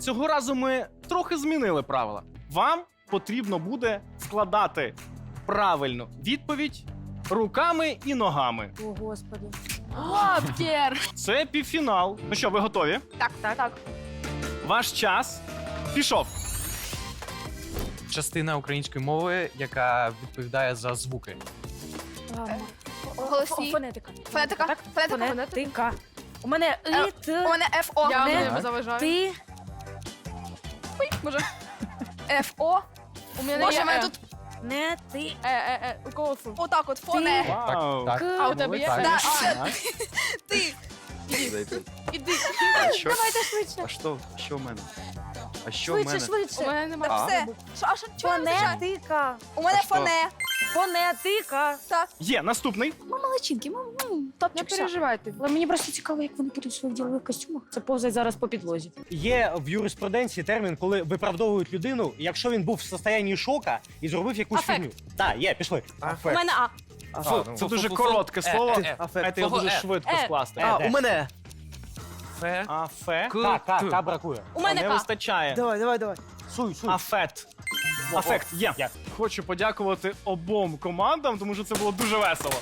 цього разу ми трохи змінили правила. Вам потрібно буде складати правильну відповідь руками і ногами. О, господи. Лаптєр. Це півфінал. Ну що, ви готові? Так, так, так. Ваш час пішов. Частина української мови, яка відповідає за звуки. Голосні. Фонетика. Фонетика. Так? Фонетика. Фонетика. У мене Е, і, т, У мене ФО. Я не заважаю. ти. Може. ФО. У мене Може, є в мене Е. тут Не ти. Е, е, е, у кого фу? Отак от, фоне. Вау. Так. А у тебе є? Так. Да, А, ти. Іди. Що? Давайте швидше. А що? Що в мене? А що в Швидше, мене? У швидше. мене немає. А. Все. Що, а що, чого не? Фонетика. У мене А що? фоне. Фонетика. Так. Є наступний. Ми ми ну, Не топчик. все. переживайте. Але мені просто цікаво, як вони будуть в своїх ділових костюмах. Це повзать зараз по підлозі. Є в юриспруденції термін, коли виправдовують людину, якщо він був в состоянні шока і зробив якусь Афект. фігню. Так, є, пішли. У мене А. Фу, ну, це дуже коротке е, слово. е, е. Це його дуже Е. швидко Е. скласти. А, Де? у мене. Фе. Афе. К. Так, так, бракує. У мене Не К. вистачає. Давай, давай, давай. Суй, суй. Афект. Афект є. Хочу подякувати обом командам, тому що це було дуже весело.